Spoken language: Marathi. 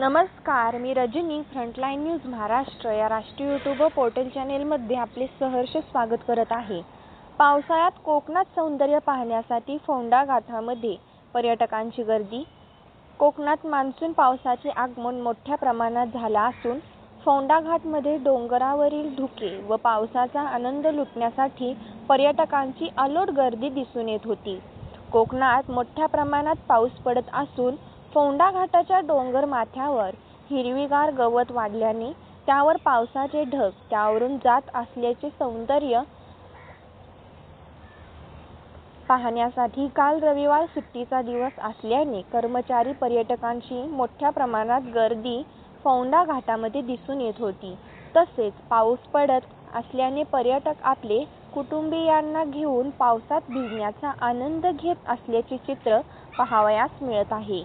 नमस्कार मी रजनी फ्रंटलाईन न्यूज महाराष्ट्र या राष्ट्रीय यूट्यूब व पोर्टल चॅनेलमध्ये आपले सहर्ष स्वागत करत आहे. पावसाळ्यात कोकणात सौंदर्य पाहण्यासाठी फोंडा गाठामध्ये पर्यटकांची गर्दी. कोकणात मान्सून पावसाचे आगमन मोठ्या प्रमाणात झाला असून फोंडा घाटमध्ये डोंगरावरील धुके व पावसाचा आनंद लुटण्यासाठी पर्यटकांची अलोट गर्दी दिसून येत होती. कोकणात मोठ्या प्रमाणात पाऊस पडत असून फोंडा घाटाच्या डोंगर माथ्यावर हिरवीगार गवत वाढल्याने त्यावर पावसाचे ढग त्यावरून जात असल्याचे सौंदर्य पाहण्यासाठी काल रविवार सुट्टीचा दिवस असल्याने कर्मचारी पर्यटकांची मोठ्या प्रमाणात गर्दी फोंडा घाटामध्ये दिसून येत होती. तसेच पाऊस पडत असल्याने पर्यटक आपले कुटुंबीयांना घेऊन पावसात भिजण्याचा आनंद घेत असल्याचे चित्र पाहावयास मिळत आहे.